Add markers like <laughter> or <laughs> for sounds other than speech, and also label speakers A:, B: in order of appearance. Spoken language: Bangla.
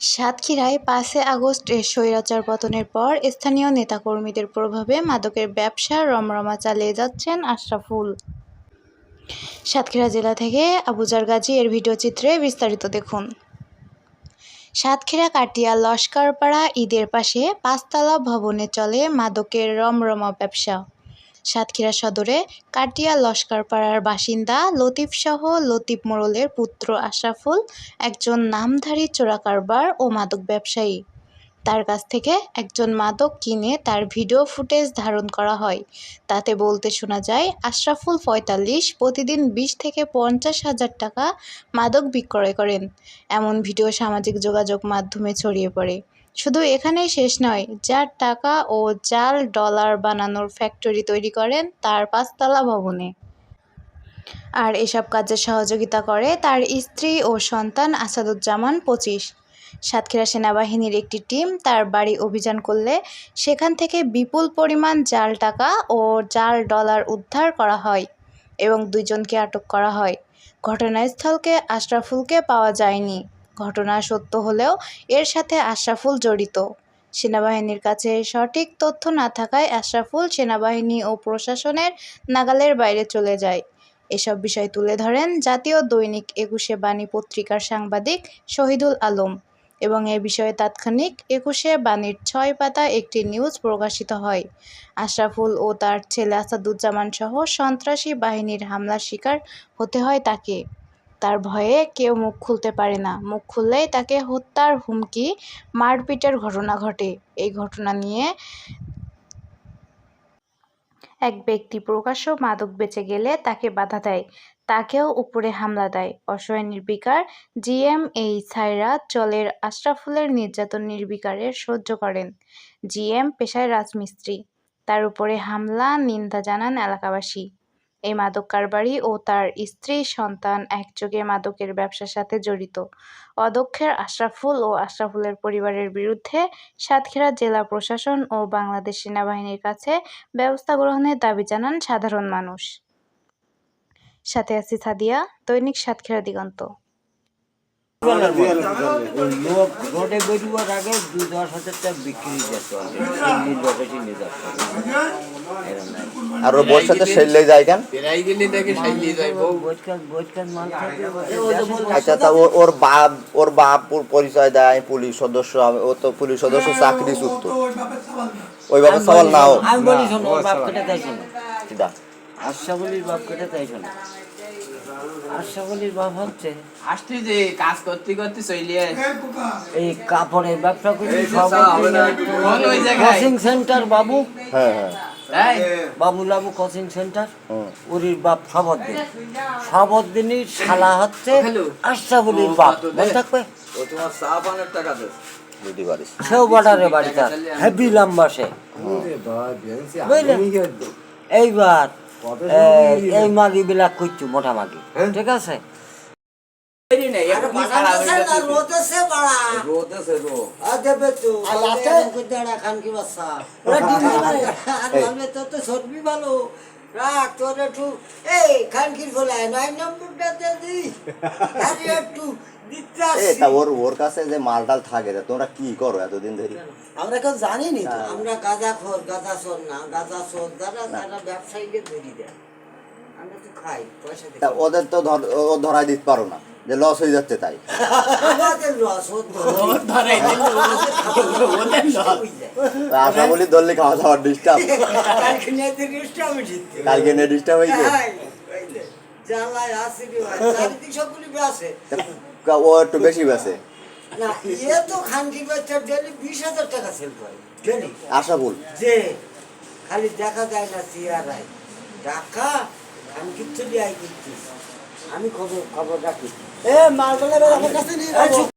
A: সাতক্ষীরায় পাঁচে আগস্টের স্বৈরাচার পতনের পর স্থানীয় নেতাকর্মীদের প্রভাবে মাদকের ব্যবসা রমরমা চালিয়ে যাচ্ছেন আশরাফুল। সাতক্ষীরা জেলা থেকে আবুজার গাজী এর ভিডিওচিত্রে বিস্তারিত দেখুন। সাতক্ষীরা, কাটিয়া, লস্করপাড়া ঈদের পাশে পাঁচতলা ভবনে চলে মাদকের রমরমা ব্যবসা। সাতক্ষীরা সদরে কাটিয়া লস্করপাড়ার বাসিন্দা লতিফসহ লতিফ মোড়লের পুত্র আশরাফুল, একজন নামধারী চোরাকারবার ও মাদক ব্যবসায়ী। তার কাছ থেকে একজন মাদক কিনে তার ভিডিও ফুটেজ ধারণ করা হয়। তাতে বলতে শোনা যায়, আশরাফুল পঁয়তাল্লিশ, প্রতিদিন বিশ থেকে পঞ্চাশ হাজার টাকা মাদক বিক্রয় করেন। এমন ভিডিও সামাজিক যোগাযোগ মাধ্যমে ছড়িয়ে পড়ে। শুধু এখানেই শেষ নয়, যার টাকা ও জাল ডলার বানানোর ফ্যাক্টরি তৈরি করেন তার পাঁচতলা ভবনে। আর এসব কাজে সহযোগিতা করে তার স্ত্রী ও সন্তান আসাদুজ্জামান পঁচিশ। সাতক্ষীরা সেনাবাহিনীর একটি টিম তার বাড়ি অভিযান করলে সেখান থেকে বিপুল পরিমাণ জাল টাকা ও জাল ডলার উদ্ধার করা হয় এবং দুইজনকে আটক করা হয়। ঘটনাস্থলকে আশরাফুলকে পাওয়া যায়নি। ঘটনা সত্য হলেও এর সাথে আশরাফুল জড়িত। সেনাবাহিনীর কাছে সঠিক তথ্য না থাকায় আশরাফুল সেনাবাহিনী ও প্রশাসনের নাগালের বাইরে চলে যায়। এসব বিষয় তুলে ধরেন জাতীয় দৈনিক একুশে বাণী পত্রিকার সাংবাদিক শহীদুল আলম এবং এ বিষয়ে তাৎক্ষণিক একুশে বাণীর ছয় পাতা একটি নিউজ প্রকাশিত হয়। আশরাফুল ও তার ছেলে আসাদুজ্জামান সহ সন্ত্রাসী বাহিনীর হামলার শিকার হতে হয় তাকে। তার ভয়ে কেউ মুখ খুলতে পারে না। মুখ খুললেই তাকে হত্যার হুমকি, মারপিটের ঘটনা ঘটে। এই ঘটনা নিয়ে এক ব্যক্তি প্রকাশ্য মাদক বেঁচে গেলে তাকে বাধা দেয়, তাকেও উপরে হামলা দেয়। অসহায় নির্বিকার জিএম এই ছাইরা চলের আশরাফুলের নির্যাতন নির্বিকারে সহ্য করেন। জিএম পেশায় রাজমিস্ত্রি। তার উপরে হামলা, নিন্দা জানান এলাকাবাসী। এই মাদক কারবারি ও তার স্ত্রী, সন্তান একযোগে মাদকের ব্যবসার সাথে জড়িত। অদক্ষের আশরাফুল ও আশরাফুলের পরিবারের বিরুদ্ধে সাতক্ষীরা জেলা প্রশাসন ও বাংলাদেশ সেনাবাহিনীর কাছে ব্যবস্থা গ্রহণের দাবি জানান সাধারণ মানুষ। সাথে আছি সাদিয়া, দৈনিক সাতক্ষীরা দিগন্ত।
B: লোক রোডে আগে দুই দশ হাজার টাকা বিক্রি যেত
C: আর বউর সেললে যায় কেন? আচ্ছা তা ওর বাপ ওর বাপ পরিচয় দেয় পুলিশ সদস্য ও তো পুলিশ সদস্য চাকরি চুক্ত ওইভাবে সওয়াল নাও।
B: আমি বলি শোনো বাপ কেটে তাই শোনো।
C: কিদা?
B: আশাবলির বাপ কেটে তাই শোনো। আশাবলির বাপ হচ্ছে।
D: আসতে যে কাজ করতে করতে চলিয়ে
B: এই কাপড়ের ব্যবসা করি
D: এই যে
B: সব
D: সব কোন ওই জায়গায়?
B: কোচিং সেন্টার বাবু।
C: হ্যাঁ হ্যাঁ।
B: বাবু লাবু কোচিং সেন্টার ওরির বাপ সবদ্দিন সবদ্দিনের শালা হচ্ছে। আশাবলির বাপ। মনে থাকবে?
C: বুঝতে পারিস
B: সেও বর্ডারে বাড়ি হেভি লম্বা সে। এইবার এই- এই মাগি বিলাক কইছো মোটা মাগি ঠিক আছে?
D: দেরি নেই একটু কি খারাপ হয়ে যাচ্ছে
C: এ তা ওর ওর কাছে যে থাকে তোমরা কি করো এতদিন ধরে?
E: আমরা কেউ জানিনি তো আমরা গাঁজা খোর গাঁজা চোর না গাঁজা চোর যারা যারা ব্যবসায়ীকে ধরি দেয়। আমরা তো খাই পয়সা
C: ওদের তো ও ধরাই দিতে পারো না যে লস হয়ে যাচ্ছে তাই। <laughs>
E: আমাদের লস ওর
D: ওর ধরে দিল, ওদের লস।
C: আশা বলি ধরলে খাওয়া দাওয়ার ডিস্টার্ব কালকে নিয়ে ডিস্টার্ব হয়েছে।
E: বেসে
C: কা- ও একটু বেশি বেছে
E: না এ তো খানকি বাচ্চা ডেলি বিশ হাজার টাকা সেল করে ডেলি।
C: আশা বল।
E: যে খালি দেখা যায় না চেয়ারায় টাকা আমি কিচ্ছু আমি খবর খবর রাখি এ মালগুলো কাছে নিয়ে যাব।